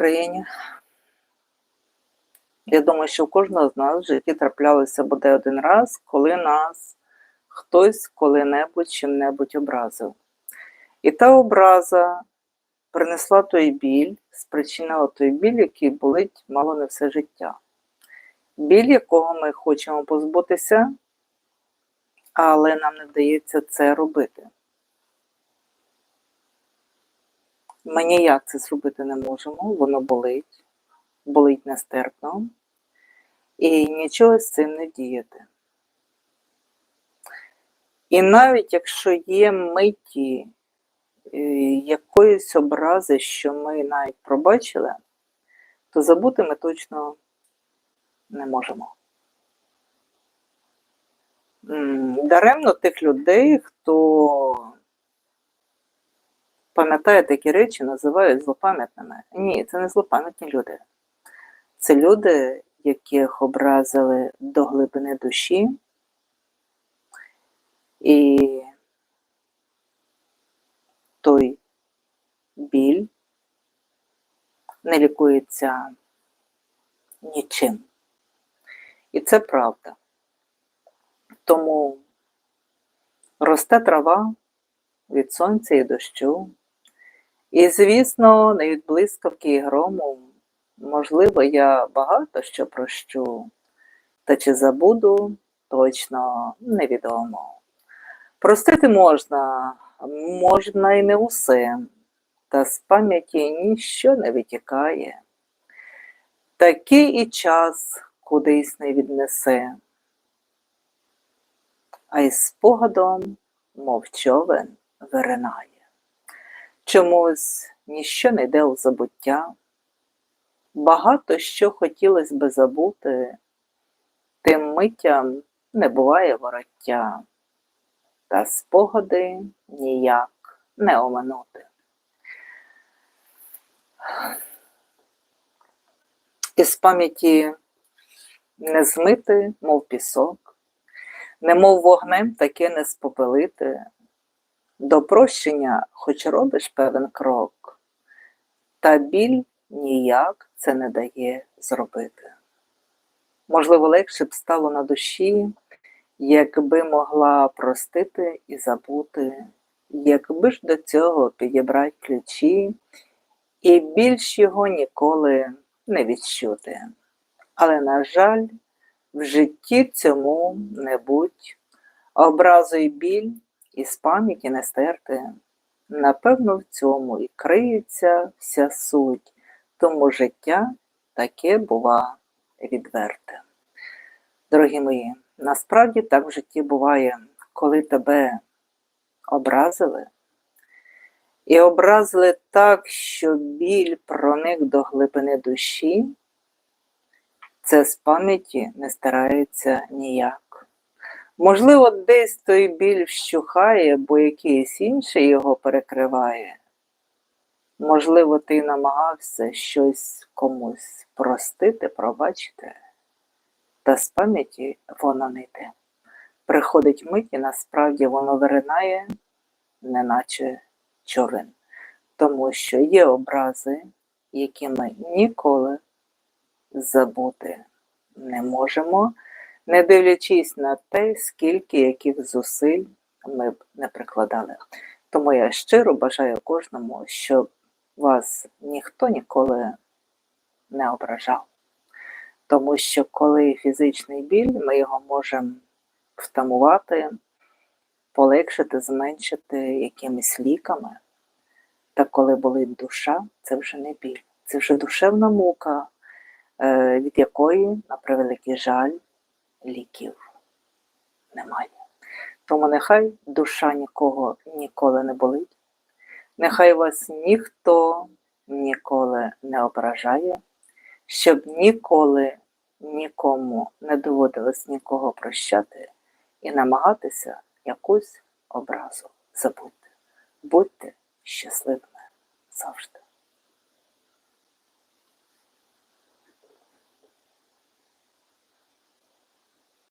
Україні. Я думаю, що у кожного з нас в житті траплялося буде один раз, коли нас хтось коли-небудь чим-небудь образив. І та образа принесла той біль, спричинила той біль, який болить мало не все життя. Біль, якого ми хочемо позбутися, але нам не вдається це робити. Ми ніяк це зробити не можемо, воно болить, болить нестерпно, і нічого з цим не діяти. І навіть якщо є миті е, якоїсь образи, що ми навіть пробачили, то забути ми точно не можемо. Даремно тих людей, хто пам'ятає такі речі, називають злопам'ятними. Ні, це не злопам'ятні люди. Це люди, яких образили до глибини душі, і той біль не лікується нічим. І це правда. Тому росте трава від сонця і дощу. І, звісно, не від блискавки і грому. Можливо, я багато що прощу, та чи забуду, точно невідомо. Простити можна, можна і не усе, та з пам'яті ніщо не витікає. Такий і час кудись не віднесе, а із спогадом, мов човен, виринає. Чомусь ніщо не йде у забуття. Багато що хотілося би забути, тим миттям не буває вороття, та спогади ніяк не оминути. Із пам'яті не змити, мов пісок, немов вогнем таке не спопелити, до прощення хоч робиш певен крок, та біль ніяк це не дає зробити. Можливо, легше б стало на душі, якби могла простити і забути, якби ж до цього підібрати ключі, і більш його ніколи не відчути. Але, на жаль, в житті цьому не будь, образу й біль із пам'яті не стерти. Напевно, в цьому і криється вся суть, тому життя таке бува відверте. Дорогі мої, насправді так в житті буває, коли тебе образили, і образили так, що біль проник до глибини душі, це з пам'яті не старається ніяк. Можливо, десь той біль вщухає, бо якийсь інший його перекриває. Можливо, ти намагався щось комусь простити, пробачити, та з пам'яті воно не йде. Приходить мить і насправді воно виринає, неначе човен. Тому що є образи, які ми ніколи забути не можемо, не дивлячись на те, скільки яких зусиль ми б не прикладали. Тому я щиро бажаю кожному, щоб вас ніхто ніколи не ображав. Тому що коли фізичний біль, ми його можемо втамувати, полегшити, зменшити якимись ліками. Та коли болить душа, це вже не біль, це вже душевна мука, е, від якої, на превеликий жаль, ліків немає. Тому нехай душа нікого ніколи не болить, нехай вас ніхто ніколи не ображає, щоб ніколи нікому не доводилось нікого прощати і намагатися якусь образу забути. Будьте щасливими завжди.